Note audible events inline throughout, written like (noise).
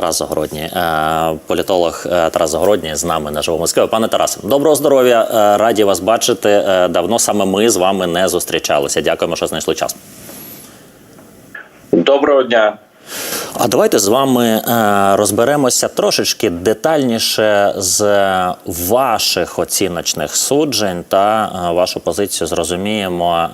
Тарас Загородній, е, політолог е, Тарас Загородній з нами на живому Москві. Пане Тарасе, доброго здоров'я! е, Раді вас бачити. Давно саме ми з вами не зустрічалися. Дякуємо, що знайшли час. Доброго дня. А давайте з вами розберемося трошечки детальніше з ваших оціночних суджень та вашу позицію зрозуміємо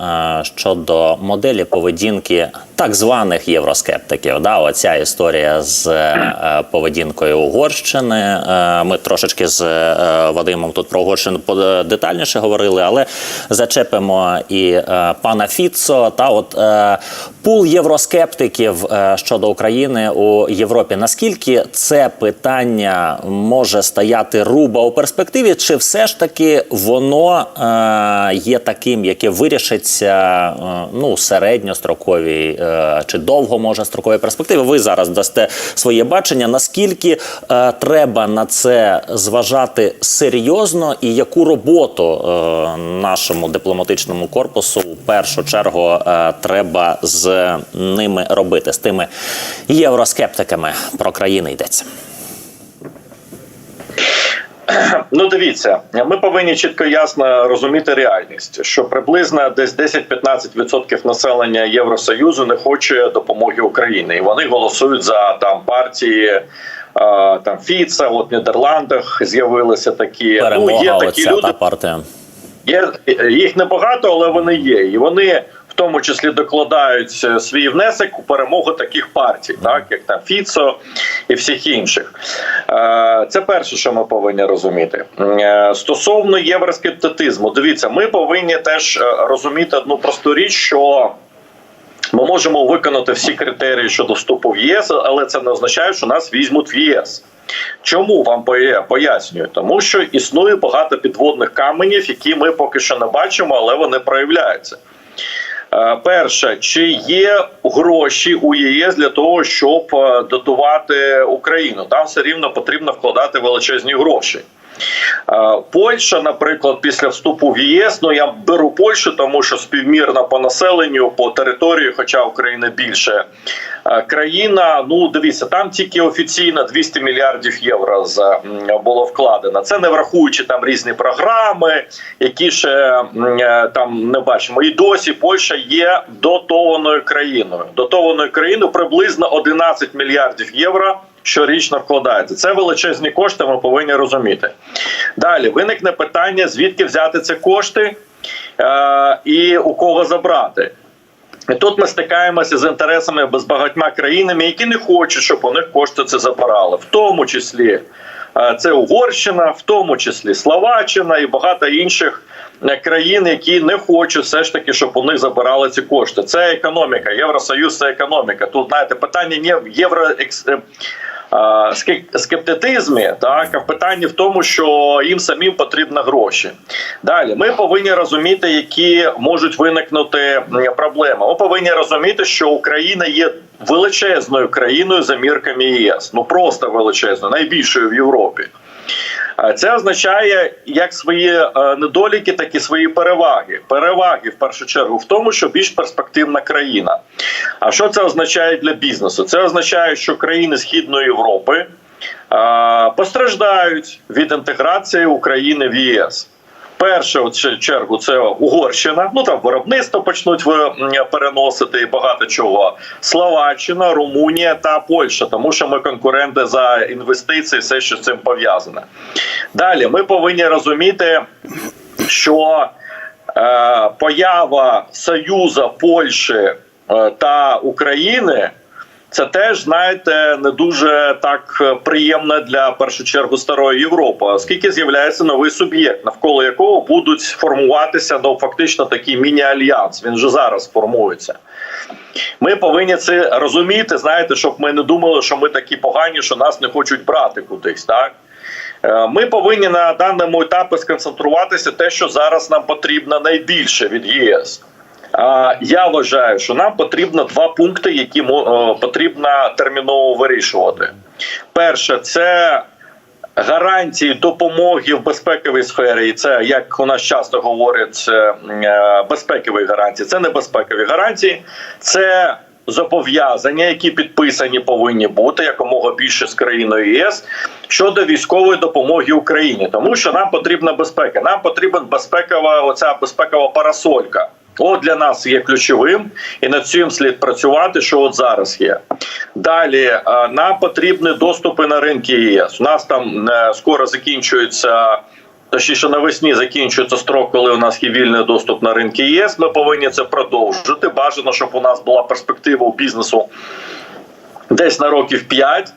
щодо моделі поведінки так званих євроскептиків. Да, оця історія з е, поведінкою Угорщини. Е, ми трошечки з е, Вадимом тут про Угорщину детальніше говорили, але зачепимо і пана Фіцо та от пул євроскептиків щодо України у Європі. Наскільки це питання може стояти руба у перспективі, чи все ж таки воно є таким, яке вирішиться ну середньостроковій чи довго може строкові перспективи. Ви зараз дасте своє бачення. Наскільки е, треба на це зважати серйозно, і яку роботу е, нашому дипломатичному корпусу в першу чергу е, треба з ними робити, з тими євроскептиками про країни йдеться? (clears throat) Ну, дивіться, ми повинні чітко і ясно розуміти реальність, що приблизно десь 10-15% населення Євросоюзу не хоче допомоги Україні, і вони голосують за там партії. Там Фіца, от в Нідерландах з'явилися такі. Перемога, ну, є такі люди, та партія. Є їх небагато, але вони є, і вони тому числі докладають е, свій внесок у перемогу таких партій, так як там Фіцо і всіх інших. Е, Це перше, що ми повинні розуміти. Е, Стосовно євроскептицизму, дивіться, ми повинні теж розуміти одну просту річ, що. Ми можемо виконати всі критерії щодо вступу в ЄС, але це не означає, що нас візьмуть в ЄС. Чому вам поя- пояснюю? Тому що існує багато підводних каменів, які ми поки що не бачимо, але вони проявляються. Е, Перше, чи є гроші у ЄС для того, щоб е, дотувати Україну? Там все рівно потрібно вкладати величезні гроші. Е, Польща, наприклад, після вступу в ЄС, ну я беру Польщу, тому що співмірна по населенню, по території, хоча Україна більше е, країна. Ну дивіться, там тільки офіційно 200 мільярдів євро було вкладено. Це не врахуючи там різні програми, які ще е, там не бачимо. І досі Польща є дотованою країною. Дотованою країною приблизно 11 мільярдів євро щорічно вкладається. Це величезні кошти. Ми повинні розуміти. Далі виникне питання: звідки взяти ці кошти е, і у кого забрати. І тут ми стикаємося з інтересами з багатьма країнами, які не хочуть, щоб у них кошти це забирали, в тому числі е, це Угорщина, в тому числі Словаччина і багато інших е, країн, які не хочуть все ж таки, щоб у них забирали ці кошти. Це економіка. Євросоюз це економіка. Тут знаєте, питання не в євро е, скептицизмі, так в питанні в тому, що їм самим потрібні гроші. Далі ми повинні розуміти, які можуть виникнути проблеми. Ми повинні розуміти, що Україна є величезною країною за мірками ЄС. Ну просто величезною, найбільшою в Європі. А Це означає як свої е, недоліки, так і свої переваги. Переваги в першу чергу в тому, що більш перспективна країна. А що це означає для бізнесу? Це означає, що країни Східної Європи е, постраждають від інтеграції України в ЄС. Перше, ще чергу, це Угорщина. Ну там виробництво почнуть переносити багато чого. Словаччина, Румунія та Польща, тому що ми конкуренти за інвестиції, все, що з цим пов'язане. Далі ми повинні розуміти, що е, поява Союзу Польщі е, та України. Це теж знаєте не дуже так е, приємно для першу чергу старої Європи, оскільки з'являється новий суб'єкт, навколо якого будуть формуватися ну фактично такий міні-альянс. Він вже зараз формується. Ми повинні це розуміти. Знаєте, щоб ми не думали, що ми такі погані, що нас не хочуть брати кудись. Так Е, ми повинні на даному етапі сконцентруватися те, що зараз нам потрібно найбільше від ЄС. Я вважаю, що нам потрібно два пункти, які е, потрібно терміново вирішувати. Перше, це гарантії допомоги в безпековій сфері, і це як у нас часто говорять, це, е, безпекові гарантії. Це не безпекові гарантії, це зобов'язання, які підписані повинні бути якомога більше з країною ЄС щодо військової допомоги Україні, тому що нам потрібна безпека. Нам потрібна безпекова оця безпекова парасолька. От для нас є ключовим, і над цим слід працювати, що от зараз є. Далі е, нам потрібні доступи на ринки ЄС. У нас там е, скоро закінчується. Точніше, навесні закінчується строк, коли у нас є вільний доступ на ринки ЄС. Ми повинні це продовжити. Бажано, щоб у нас була перспектива у бізнесу десь на років 5,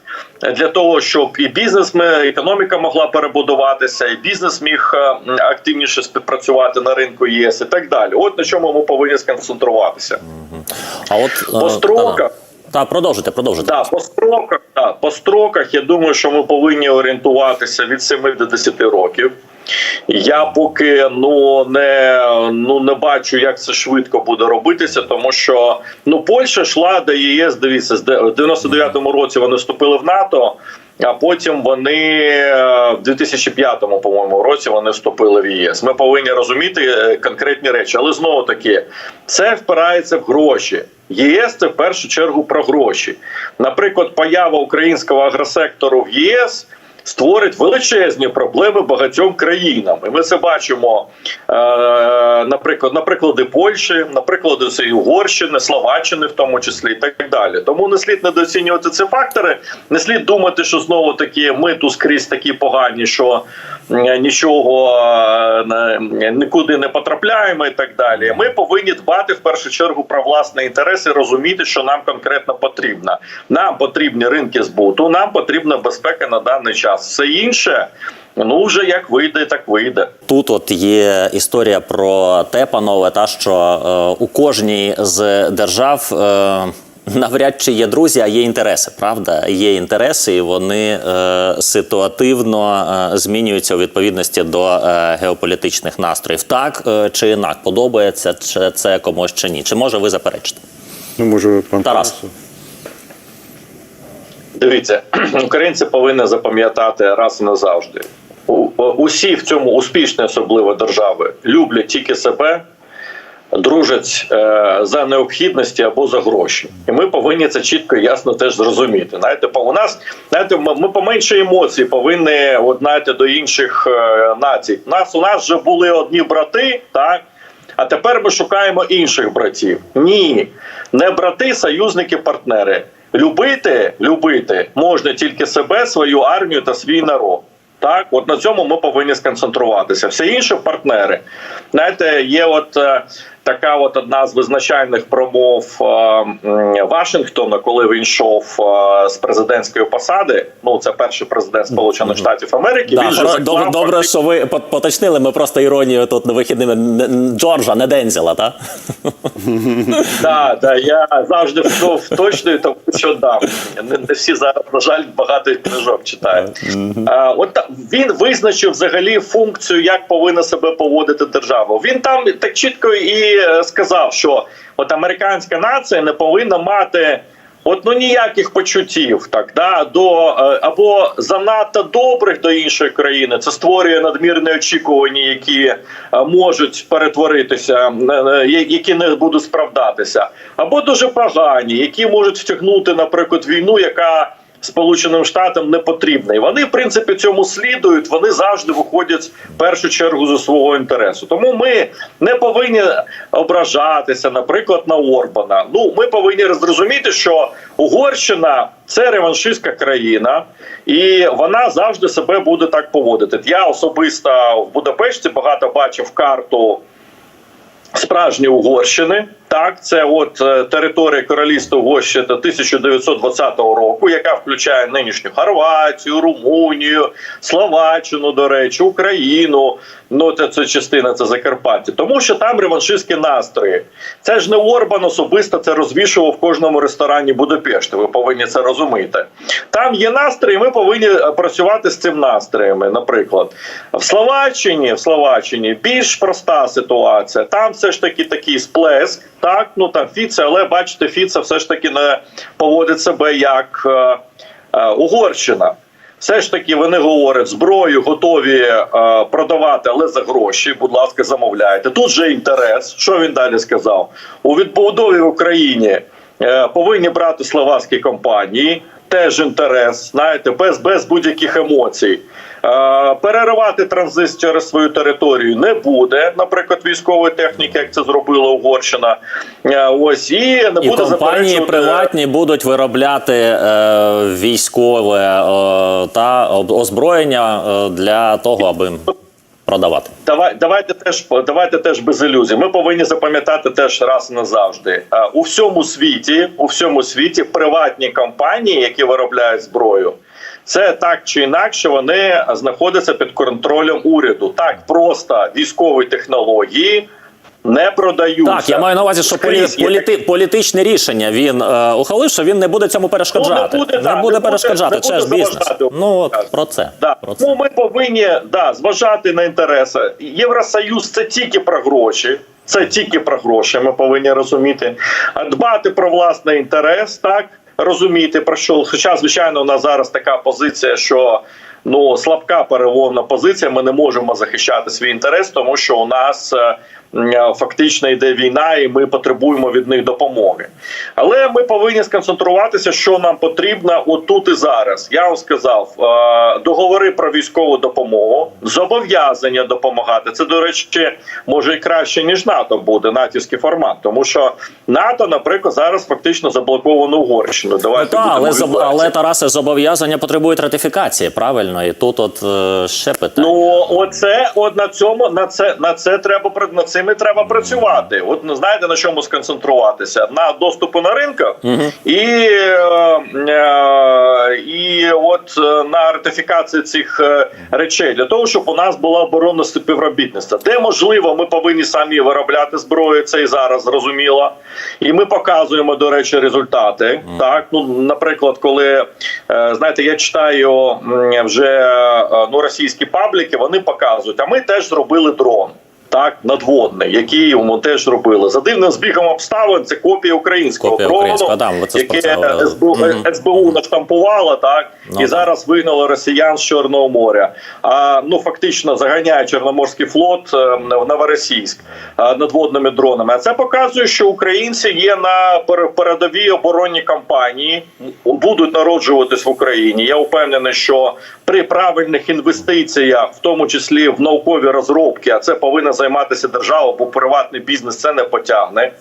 для того, щоб і бізнес, економіка могла перебудуватися, і бізнес міг е, активніше співпрацювати на ринку ЄС і так далі. От на чому ми повинні сконцентруватися. А от По е, строках. та, продовжуйте, продовжуйте. Да, по строках, да, по строках, я думаю, що ми повинні орієнтуватися від 7 до 10 років. Я поки ну не ну не бачу, як це швидко буде робитися, тому що ну Польща йшла до ЄС. Дивіться, з де- в 99-му році вони вступили в НАТО. А потім вони е, в 2005 по-моєму році вони вступили в ЄС. Ми повинні розуміти е, конкретні речі, але знову таки це впирається в гроші. ЄС це в першу чергу про гроші. Наприклад, поява українського агросектору в ЄС створить величезні проблеми багатьом країнам. І ми це бачимо, е, наприклад, на Польщі, на приклади цієї Угорщини, Словаччини, в тому числі, і так далі. Тому не слід недооцінювати ці фактори. Не слід думати, що знову таки ми тут скрізь такі погані, що нічого е, нікуди не потрапляємо, і так далі. Ми повинні дбати в першу чергу про власні інтереси, розуміти, що нам конкретно потрібно. Нам потрібні ринки збуту, нам потрібна безпека на даний час. Все інше, ну вже як вийде, так вийде. Тут от є історія про те, панове, та що е, у кожній з держав. Е, Навряд чи є друзі, а є інтереси, правда? Є інтереси, і вони е, ситуативно е, змінюються у відповідності до е, геополітичних настроїв. Так е, чи інак подобається чи це комусь чи ні? Чи може ви заперечите? Ну, може, пан Тарас. Тарасов. Дивіться, (clears throat) українці повинні запам'ятати раз і назавжди. Усі в цьому успішні, особливо держави, люблять тільки себе, дружать е, за необхідності або за гроші. І ми повинні це чітко і ясно теж зрозуміти. Знаєте, у нас знаєте, ми, поменше емоцій повинні от, знаєте, до інших е, націй. Нас у нас вже були одні брати, так. А тепер ми шукаємо інших братів. Ні, не брати, союзники, партнери. Любити, любити можна тільки себе, свою армію та свій народ. Так, от на цьому ми повинні сконцентруватися. Все інше партнери. Знаєте, є от е, така от одна з визначальних промов е, Вашингтона, коли він йшов е, з президентської посади. Ну, це перший президент Сполучених Штатів Америки. Да, він же добре, добре, що ви поточнили. Ми просто іронію тут на вихідними Джорджа, не Дензела, так? Так, (laughs) да, я завжди вточную, тому що да, не, не всі зараз, на жаль, багато книжок читають. От він визначив взагалі функцію, як повинна себе поводити держава. Він там так чітко і е, сказав, що от американська нація не повинна мати. От ну ніяких почуттів, так да до е, або занадто добрих до іншої країни. Це створює надмірні очікування, які е, можуть перетворитися, які не будуть справдатися, або дуже погані, які можуть втягнути, наприклад, війну, яка Сполученим Штатам не потрібна. І вони, в принципі, цьому слідують. Вони завжди виходять в першу чергу зі свого інтересу. Тому ми не повинні ображатися, наприклад, на Орбана. Ну, ми повинні зрозуміти, що Угорщина це реваншистська країна, і вона завжди себе буде так поводити. Я особисто в Будапешті багато бачив карту справжні Угорщини. Так, це от е, територія королівства Угорщини 1920 року, яка включає нинішню Хорватію, Румунію, Словаччину, до речі, Україну. Ну це, це частина це Закарпаття, тому що там реваншистські настрої. Це ж не Орбан особисто це розвішував в кожному ресторані Будапешти. Ви повинні це розуміти. Там є настрої. Ми повинні е, працювати з цим настроями. Наприклад, в Словаччині, в Словаччині більш проста ситуація. Там все ж таки такий сплеск. Так, ну там Фіце, але бачите, Фіце все ж таки не поводить себе як е, е, Угорщина. Все ж таки вони говорять, зброю готові е, продавати, але за гроші. Будь ласка, замовляйте. Тут же інтерес. Що він далі сказав? У відбудові в Україні е, повинні брати словацькі компанії. Теж інтерес, знаєте, без, без будь-яких емоцій. Е, переривати транзит через свою територію не буде, наприклад, військової техніки, як це зробила Угорщина. Е, ось і не І буде компанії приватні будуть виробляти е, військове е, та озброєння для того, аби продавати. Давай, давайте теж давайте теж без ілюзій. Ми повинні запам'ятати теж раз назавжди. Е, У всьому світі, у всьому світі, приватні компанії, які виробляють зброю, це так чи інакше вони знаходяться під контролем уряду. Так просто військові технології не продаються. Так, я маю на увазі, що полі, політи, політичне рішення він е, ухвалив, що він не буде цьому перешкоджати. Ну, не буде, не так, буде не перешкоджати. не це ж бізнес. Ну от про це. Да. Про це. Ну, ми повинні да, зважати на інтереси. Євросоюз це тільки про гроші. Це тільки про гроші. Ми повинні розуміти. А Дбати про власний інтерес, так розуміти про що. Хоча, звичайно, у нас зараз така позиція, що ну слабка переломна позиція. Ми не можемо захищати свій інтерес, тому що у нас. Фактично йде війна, і ми потребуємо від них допомоги. Але ми повинні сконцентруватися, що нам потрібно отут і зараз. Я вам сказав, договори про військову допомогу, зобов'язання допомагати. Це, до речі, може і краще ніж НАТО буде натівський формат, тому що НАТО, наприклад, зараз фактично заблоковано Угорщину. Ну, Давайте та, але, зоб- але Тарасе зобов'язання потребують ратифікації, правильно? І тут от е, ще питання. Ну, оце от на цьому на це на це треба пра- над цим і треба працювати. От ну, знаєте на чому сконцентруватися? На доступу на ринках і, е, і от е, на ратифікації цих е, речей для того, щоб у нас була оборонна співробітництво. Де можливо, ми повинні самі виробляти зброю. Це і зараз зрозуміло. І ми показуємо, до речі, результати. Так, ну наприклад, коли знаєте, я читаю вже ну російські пабліки, вони показують. А ми теж зробили дрон. Так, надводний, який йому теж робили за дивним збігом обставин. Це копія українського Копія дрону, українського, да, яке. СБУ, Мгм. СБУ наштампувала, так Ну, і зараз вигнало росіян з Чорного моря. А ну фактично заганяє Чорноморський флот е, в Новоросійськ е, надводними дронами. А це показує, що українці є на пер- передовій оборонній кампанії, будуть народжуватись в Україні. Я впевнений, що при правильних інвестиціях, в тому числі в наукові розробки, а це повинна займатися держава, бо приватний бізнес це не потягне.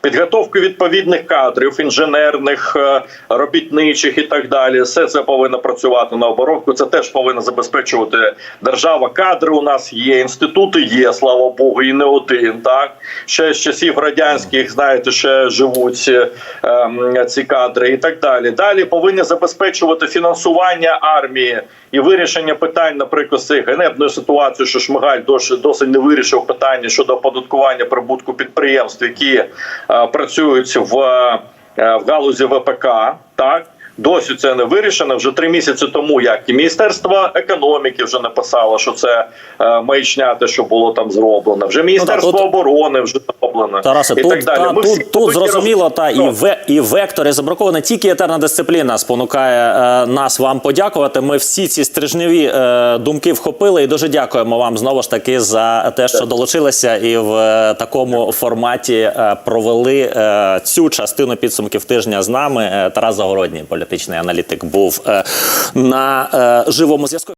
Підготовку відповідних кадрів, інженерних, е, робітничих і так далі. Все це повинно працювати на оборонку. Це теж повинна забезпечувати держава. Кадри у нас є, інститути є, слава Богу, і не один. Так ще з часів радянських, знаєте, ще живуть е, ем, ці кадри і так далі. Далі повинні забезпечувати фінансування армії і вирішення питань, наприклад, з цієї ганебної ситуації, що Шмигаль досить не вирішив питання щодо оподаткування прибутку підприємств, які е, працюють в, е, в галузі ВПК. Так. Досі це не вирішено. Вже три місяці тому, як і Міністерство економіки вже написало, що це е, маячня, те, що було там зроблено. Вже Міністерство тут- оборони вже зроблено. Тарасе, і тут, так далі. та, Ми всі тут, тут зрозуміло, та і, ве, і вектор і забракована тільки етерна дисципліна спонукає е, нас вам подякувати. Ми всі ці стрижневі е, думки вхопили і дуже дякуємо вам знову ж таки за те, що долучилися і в е, такому форматі е, провели е, цю частину підсумків тижня з нами. Е, Тарас Загородній, політичний аналітик, був е, на е, живому зв'язку.